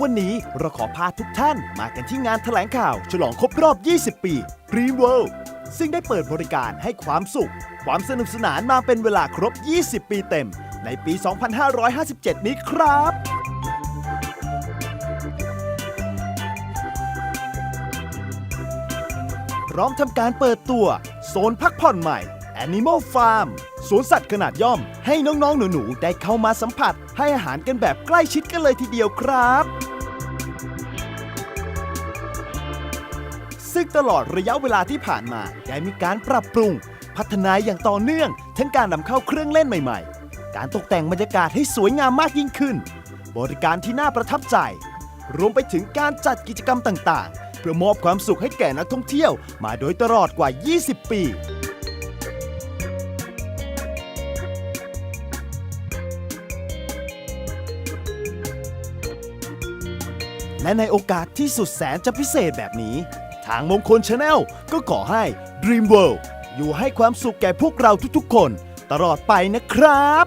วันนี้เราขอพาทุกท่านมากันที่งานแถลงข่าว ฉลองครบรอบ 20 ปี Dream World ซึ่งได้เปิดบริการให้ความสุข ความสนุกสนานมาเป็นเวลาครบ 20 ปีเต็ม ในปี 2557 นี้ครับ พร้อมทำการเปิดตัว โซนพักผ่อนใหม่ Animal Farm สวนสัตว์ขนาดย่อม ให้น้องๆ หนูๆ ได้เข้ามาสัมผัส ให้อาหารกันแบบใกล้ชิดกันเลยทีเดียวครับ ซึ่งตลอดระยะเวลาที่ผ่านมาได้มีการปรับปรุง พัฒนาอย่างต่อเนื่อง ทั้งการนำเข้าเครื่องเล่นใหม่ๆ การตกแต่งบรรยากาศให้สวยงามมากยิ่งขึ้น บริการที่น่าประทับใจ รวมไปถึงการจัดกิจกรรมต่างๆ เพื่อมอบความสุขให้แก่นักท่องเที่ยวมาโดยตลอดกว่า 20 ปี และในโอกาสที่สุดแสนจะพิเศษแบบนี้ ทางมงคลชาแนลก็ขอให้ Dream World อยู่ให้ความสุขแก่พวกเราทุกๆคน ตลอดไปนะครับ